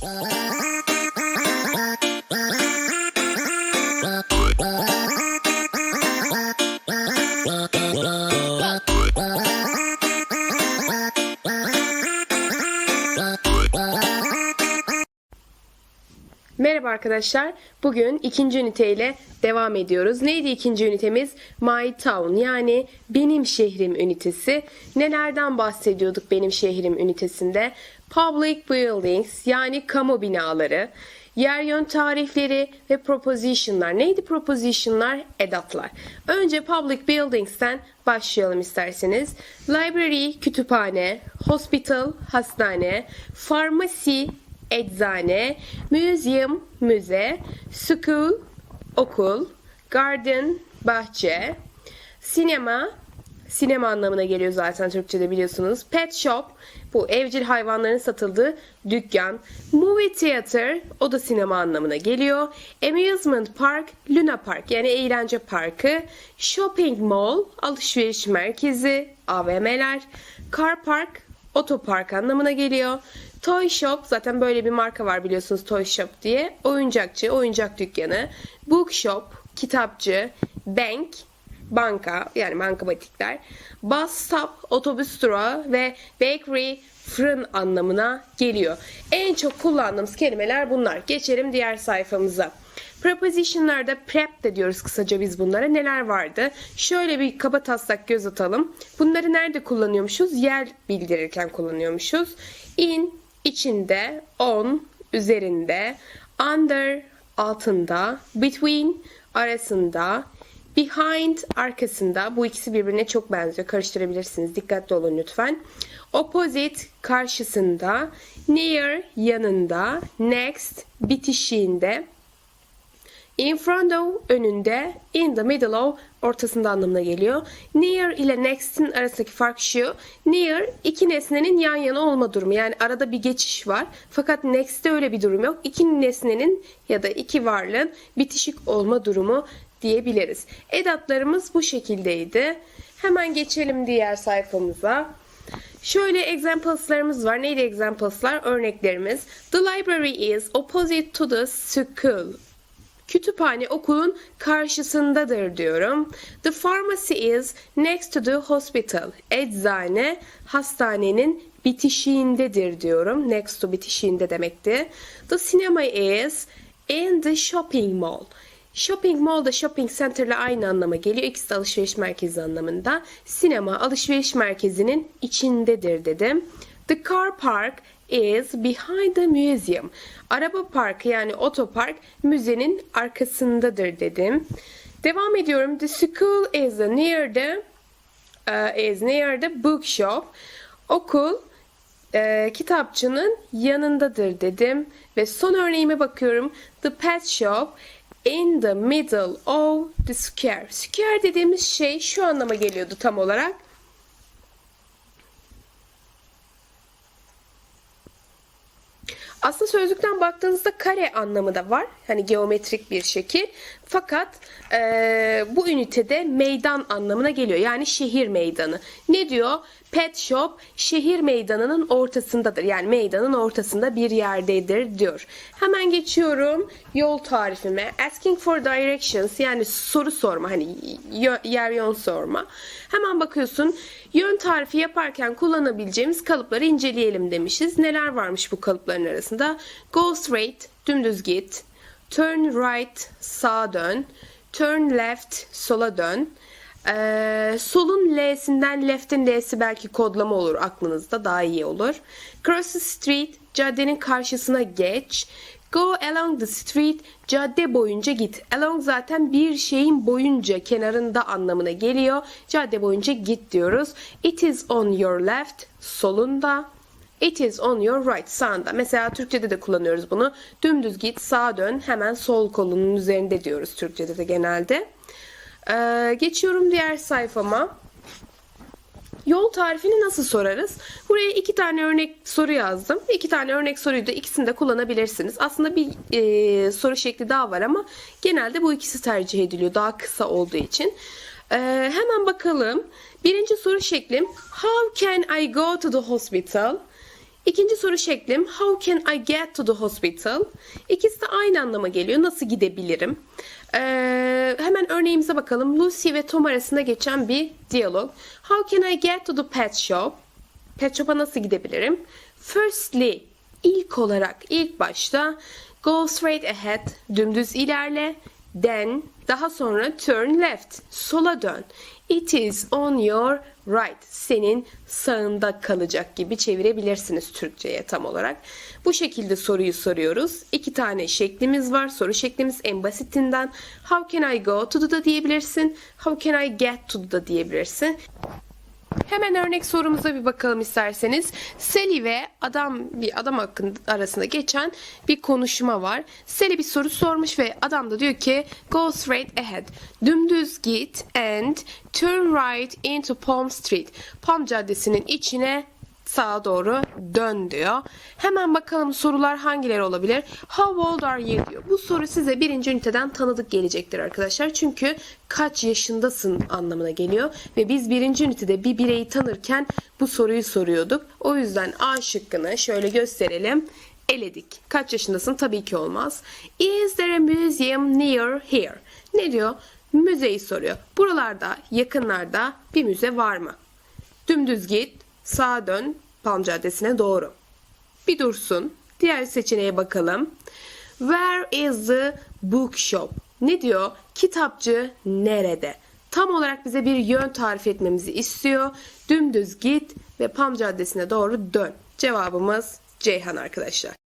Bye. Merhaba arkadaşlar. Bugün ikinci üniteyle devam ediyoruz. Neydi ikinci ünitemiz? My Town yani benim şehrim ünitesi. Nelerden bahsediyorduk benim şehrim ünitesinde? Public buildings yani kamu binaları, yer yön tarifleri ve propositionlar. Neydi propositionlar? Edatlar. Önce public buildings'ten başlayalım isterseniz. Library, kütüphane, hospital, hastane, pharmacy, eczane, museum, müze, school, okul, garden, bahçe, sinema, sinema anlamına geliyor zaten Türkçe'de biliyorsunuz. Pet shop, bu evcil hayvanların satıldığı dükkan. Movie theater, o da sinema anlamına geliyor. Amusement park, Luna Park yani eğlence parkı. Shopping mall, alışveriş merkezi, AVM'ler. Car park, otopark anlamına geliyor. Toy Shop zaten böyle bir marka var biliyorsunuz Toy Shop diye. Oyuncakçı, oyuncak dükkanı. Bookshop, kitapçı. Bank, banka yani bankamatikler. Bus stop, otobüs durağı ve bakery, fırın anlamına geliyor. En çok kullandığımız kelimeler bunlar. Geçelim diğer sayfamıza. Preposition'larda prep de diyoruz kısaca biz bunlara. Neler vardı? Şöyle bir kaba taslak göz atalım. Bunları nerede kullanıyormuşuz? Yer bildirirken kullanıyormuşuz. In, içinde, on, üzerinde, under, altında, between, arasında, behind, arkasında. Bu ikisi birbirine çok benziyor. Karıştırabilirsiniz. Dikkatli olun lütfen. Opposite, karşısında, near, yanında, next, bitişiğinde, In front of önünde, in the middle of ortasında anlamına geliyor. Near ile next'in arasındaki fark şu. Near iki nesnenin yan yana olma durumu. Yani arada bir geçiş var. Fakat next'te öyle bir durum yok. İki nesnenin ya da iki varlığın bitişik olma durumu diyebiliriz. Edatlarımız bu şekildeydi. Hemen geçelim diğer sayfamıza. Şöyle examples'larımız var. Neydi examples'lar? Örneklerimiz. The library is opposite to the school. Kütüphane okulun karşısındadır diyorum. The pharmacy is next to the hospital. Eczane hastanenin bitişiğindedir diyorum. Next to bitişiğinde demekti. The cinema is in the shopping mall. Shopping mall da shopping center ile aynı anlama geliyor. İkisi de alışveriş merkezi anlamında. Sinema alışveriş merkezinin içindedir dedim. The car park is behind the museum. Araba parkı yani otopark müzenin arkasındadır dedim. Devam ediyorum. The school is near the uh, is near the bookshop. Okul e, kitapçının yanındadır dedim. Ve son örneğime bakıyorum. The pet shop in the middle of the square. Square dediğimiz şey şu anlama geliyordu tam olarak. Aslında sözlükten baktığınızda kare anlamı da var. Hani geometrik bir şekil. Fakat e, bu ünitede meydan anlamına geliyor. Yani şehir meydanı. Ne diyor? Pet shop şehir meydanının ortasındadır. Yani meydanın ortasında bir yerdedir diyor. Hemen geçiyorum yol tarifime. Asking for directions yani soru sorma. Hani yer yön sorma. Hemen bakıyorsun. Yön tarifi yaparken kullanabileceğimiz kalıpları inceleyelim demişiz. Neler varmış bu kalıpların arasında? Go straight, dümdüz git. Turn right, sağa dön. Turn left, sola dön. Ee, solun L'sinden left'in L'si belki kodlama olur aklınızda daha iyi olur. Cross the street, caddenin karşısına geç. Go along the street, cadde boyunca git. Along zaten bir şeyin boyunca, kenarında anlamına geliyor. Cadde boyunca git diyoruz. It is on your left, solunda. It is on your right, sağında. Mesela Türkçe'de de kullanıyoruz bunu. Dümdüz git, sağa dön, hemen sol kolunun üzerinde diyoruz Türkçe'de de genelde. Ee, geçiyorum diğer sayfama. Yol tarifini nasıl sorarız? Buraya iki tane örnek soru yazdım. İki tane örnek soruyu da ikisini de kullanabilirsiniz. Aslında bir e, soru şekli daha var ama genelde bu ikisi tercih ediliyor. Daha kısa olduğu için. E, hemen bakalım. Birinci soru şeklim. How can I go to the hospital? İkinci soru şeklim How can I get to the hospital? İkisi de aynı anlama geliyor. Nasıl gidebilirim? Ee, hemen örneğimize bakalım. Lucy ve Tom arasında geçen bir diyalog. How can I get to the pet shop? Pet shop'a nasıl gidebilirim? Firstly, ilk olarak, ilk başta go straight ahead, dümdüz ilerle. Then, daha sonra turn left, sola dön. It is on your right, senin sağında kalacak gibi çevirebilirsiniz Türkçe'ye tam olarak. Bu şekilde soruyu soruyoruz. İki tane şeklimiz var. Soru şeklimiz en basitinden how can I go to the diyebilirsin. How can I get to the diyebilirsin. Hemen örnek sorumuza bir bakalım isterseniz. Sally ve adam bir adam hakkında arasında geçen bir konuşma var. Sally bir soru sormuş ve adam da diyor ki go straight ahead. Dümdüz git and turn right into Palm Street. Palm Caddesi'nin içine sağa doğru dön diyor. Hemen bakalım sorular hangileri olabilir? How old are you diyor. Bu soru size birinci üniteden tanıdık gelecektir arkadaşlar. Çünkü kaç yaşındasın anlamına geliyor. Ve biz birinci ünitede bir bireyi tanırken bu soruyu soruyorduk. O yüzden A şıkkını şöyle gösterelim. Eledik. Kaç yaşındasın? Tabii ki olmaz. Is there a museum near here? Ne diyor? Müzeyi soruyor. Buralarda, yakınlarda bir müze var mı? Dümdüz git, sağa dön, Palm Caddesi'ne doğru. Bir dursun. Diğer seçeneğe bakalım. Where is the bookshop? Ne diyor? Kitapçı nerede? Tam olarak bize bir yön tarif etmemizi istiyor. Dümdüz git ve Palm Caddesi'ne doğru dön. Cevabımız Ceyhan arkadaşlar.